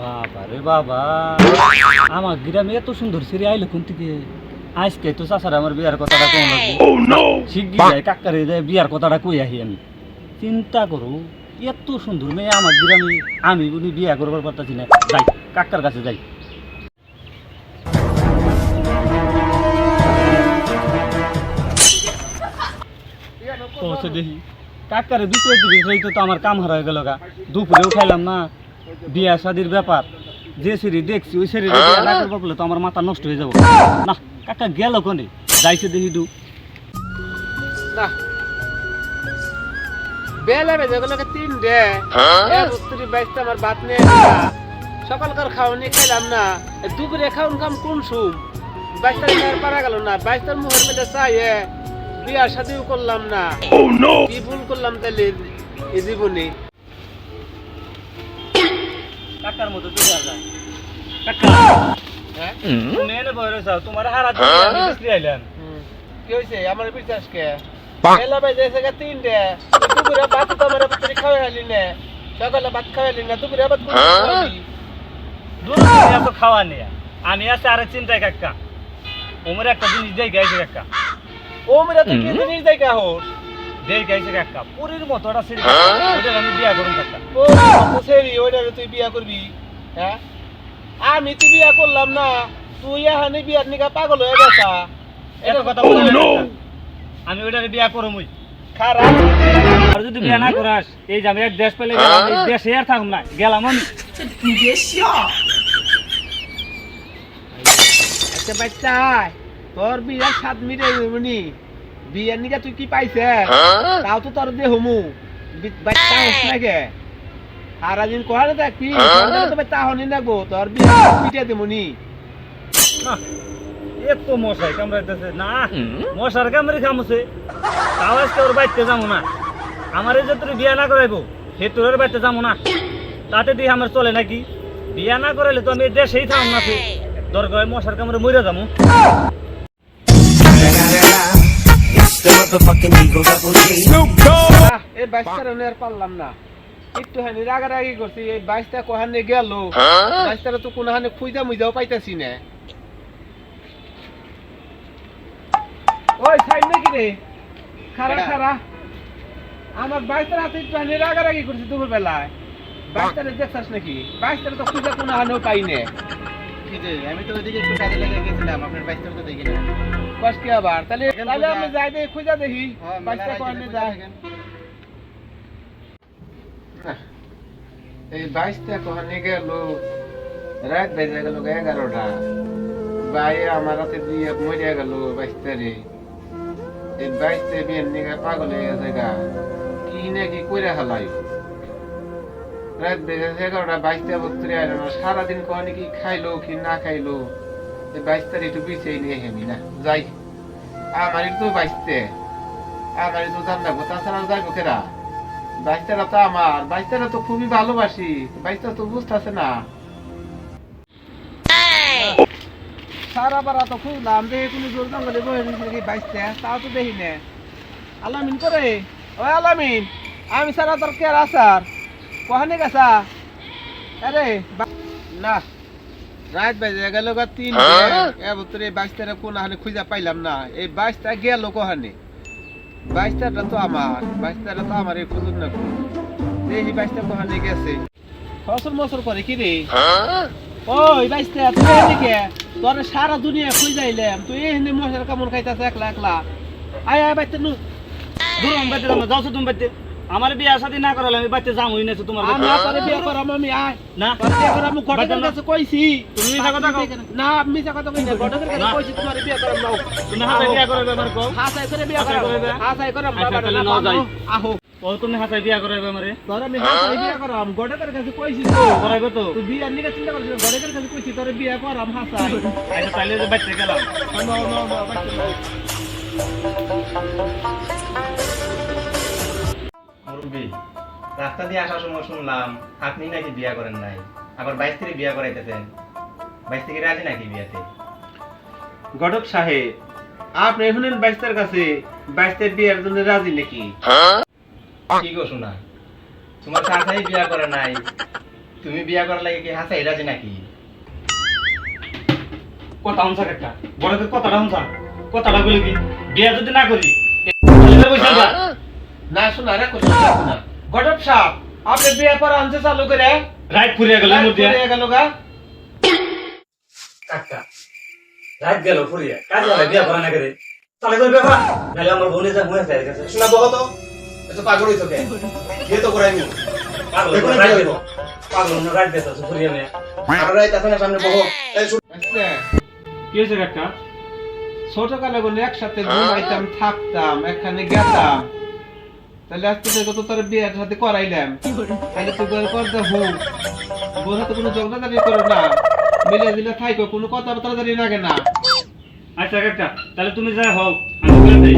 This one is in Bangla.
বাবা রে বাবা। আমার গ্রামে এত সুন্দর সিরি আইলো কোন থেকে? আজকে তো চাষার আমার বিয়ার কথাটা কোন শিগগি যায় কাকারে যায় বিয়ার কথাটা কই আহি আমি। চিন্তা করো এত সুন্দর মেয়ে আমার গ্রামে আমি উনি বিয়া করবার পারতাছি না। যাই কাকার কাছে যাই। পৌঁছে দেখি। কাকারে দুপুরে দিবি তো আমার কাম হারা হয়ে গেল গা। দুপুরেও খাইলাম না বিয়া শাদির ব্যাপার। যে সিঁড়ি দেখছি ওই সিঁড়ি না বলে তো আমার মাথা নষ্ট হয়ে যাব। না কাকা গেল কোনে? যাইছে দেখি দু। না। বেলা বেজে গেল তিনটে। এর উত্তরি বাইশটা আমার ভাত নিয়ে সকালকার খাওয়ানি খাইলাম না। দুপুরে খাওন কাম কোন সুম? বাইশটার পারা গেল না। বাইশটার মধ্যে চাই বিয়ার সাথেও করলাম না। কি ভুল করলাম তাহলে এই জীবনে? কাকার মতো চলে আসা। কাকা হ্যাঁ? তুমি এনে বই তোমার হারা আমি বিশ্রী আইলাম। কি হয়েছে আমার বিশ্বাস কে? বেলা বেজে গেছে তিনটে। দুপুরে ভাত তো আমার পুত্রি খাওয়াইলি না। সকালে ভাত খাওয়াইলি না দুপুরে ভাত খাওয়ালি দূর থেকে খাওয়া নিয়ে আমি আছে আরে চিন্তায় কাকা। ওমর একটা জিনিস দেই গাইছে কাকা। ও মেরা তুই কি জিনিস দেখা হোস দেই গাইছে পুরীর মতো একটা সিঁড়ি। ওটা আমি বিয়া করুন কাকা ও তো সেরি ওইটারে তুই বিয়া করবি? হ্যাঁ? আমি তুই বিয়া করলাম না। তুই এখানে বিয়ার নিকা পাগল হয়ে গেছা। এত কথা বলে আমি ওইটারে বিয়া করমুই খারাপ। আর যদি বিয়া না করাস এই যে আমি এক দেশ পেলে গেলাম এই দেশে আর থাকুম না। গেলাম আমি। আচ্ছা বাচ্চা তোর বিয়ার সাত মিটে হইবনি বিয়ার নিকা তুই কি পাইছে? তাও তো তোর দে হমু। বাচ্চা হস না কে সারাদিন কোহারে দেখবি তো বাচ্চা হনি না গো তোর বিয়া পিটে দেমুনি না। এত মশাই কামড়াইতেছে। না মশার কামড়ি খামছে। তাও আজকে ওর বাড়িতে যাব না। আমার এই যে তোর বিয়া না করাইবো সে তোর বাড়িতে যাব না। তাতে দিয়ে আমার চলে নাকি? বিয়া না করাইলে তো আমি এই দেশেই থাকুন না দরকার মশার কামড়ে মরে যাব আহ, এই বাইশটার আমি আর পারলাম না। একটু হানি রাগারাগি করছি এই বাইশটা কোহানে গেল। বাইশটার তো কোন হানে খুঁজা মুইজাও পাইতাছি না। ওই সাইড নাকি রে? খারা খারা আমার বাইশটার হাতে একটু হানি রাগারাগি করছি দুপুর বেলায় বাইশটারে দেখছাস নাকি? বাইশটারে তো খুঁজা কোন হানেও পাই না। আমি তো ওইদিকে একটু কাজে লেগে গেছিলাম আপনার বাইশটা তো দেখি না কষ্ট কি আবার। তাহলে তাহলে আমি যাই দেখি খুঁজা দেখি কোহানে খুঁজা যায়। এই বাইশটা কোহানে গেল? রাত বেজে গেল এগারোটা। ভাই আমার হাতে দিয়ে মরে গেল বাইশ তারিখ এই বাইশ তারিখ পাগল হয়ে গেছে গা। কি নাকি করে হালাই রাত বেজে এগারোটা বাইশটা বত্তরে আইলো না। সারাদিন কোহানে কি খাইলো কি না খাইলো? বাইশ তারিখ একটু বিছেই নিয়ে হেমি না, যাই। আমারই তো বাইশতে, আমারই তো জান লাগবো তাছাড়া যাইবো কেরা? বাইশটারা তো আমার, বাইশটারা তো খুবই ভালোবাসি, বাইশটা তো বুঝতেছে না। সারা পারা তো খুঁজলাম দেখি কোনো জোর জঙ্গলে রয়েছে তাও তো দেখি না। আলামিন করে? ওই আলামিন, আমি সারা তোর কে আসার কহানে গেছা? আরে না। রাত বাজে গেল গা তিন এবছর এই বাইশটারা কোন হানে খুঁজা পাইলাম না। এই বাইশটা গেল কহানে? বাইশটাটা তো আমার বাইশটাটা তো আমার এই খুঁজুন না দেখি বাইশটা কোহানে গেছে। ফসল মসল করে কি রে? ওই বাইশটা তুই এদিকে তোর সারা দুনিয়া খুঁজাইলাম তুই এখানে মশার কামড় খাইতাছে একলা একলা। আয় আয় বাইতে নু। দূর বাড়িতে যাও তুমি বাড়িতে আমার বিয়া শাদি না করালে আমি বাড়িতে যাবোই না তো তোমার আমি। তোরে বিয়ে করাম আমি আয়। না। বিয়ে করাম ঘটকের কাছে কইছি। তুমি মিছা কথা কও। না মিছা কথা কই না ঘটকের কাছে কইছি তোমার বিয়ে করাম নাও তুমি হাতে বিয়া করাবে আমার কও। হাসাই করে বিয়ে হাসাই করাম। করে হাসাই করাম বাবা তাহলে নাও যাই। আহো। ও তুমি হাতে বিয়া করাবে আমারে। তোর আমি হাসাই বিয়ে করাম ঘটকের কাছে কইছি তো। করাইবে তো। তুই বিয়ে নিয়ে চিন্তা করছিস ঘটকের কাছে কইছি তোরে বিয়ে করাম হাসাই। আচ্ছা তাহলে যে বাড়িতে গেলাম। নো নো নো বাচ্চা। মুরব্বী রাস্তা দিয়ে আসার সময় শুনলাম আপনি নাকি বিয়া করেন নাই। আবার বাইশ থেকে বিয়া করাইতেছেন। বাইশ থেকে রাজি নাকি বিয়াতে? ঘটক সাহেব আপনি শুনেন বাইশটার কাছে বাইশটার বিয়ের জন্য রাজি নাকি? কি গো শোনা? তোমার বিয়া করে নাই। তুমি বিয়া করার লাগে কি হাসাই রাজি নাকি? কথা হনসা কাকা বড় করে কথাটা কথাটা বলে কি? বিয়া যদি না করি তাহলে বসে যা। না শোনা রে কথা শোনা গডপ সাপ আপনি বিয়ে পর আনছে চালু করে। রাত ফুরিয়ে গেল মধ্যে। হয়ে গেল গা। কাকা রাত গেল ফুরিয়ে। কাজে হবে বিয়া করা না করে। তাহলে করে ব্যাপার? নাহলে আমার বোনে যা মনে চাই গেছে। শোনা বহ তো। এত পাগল হইছো কে বিয়ে তো করাইনি পাগল রাত কি হইব? পাগল না রাত গেছে ফুরিয়ে নে আর রাই তাছাড়া সামনে বহ। আচ্ছা কি হয়েছে কাকা? ছোটকালে কোনো একসাথে ঘুমাইতাম থাকতাম একখানে গেতাম। তাহলে আজকে থেকে তো তোর বিয়ের সাথে করাইলাম তাহলে তুই করে করতে হোক বোর হাতে কোনো জগদাদারি করো না। মিলে দিলে থাইকো কোনো কথাবার্তা দাঁড়িয়ে লাগে না। আচ্ছা কাকা তাহলে তুমি যাই হোক আমি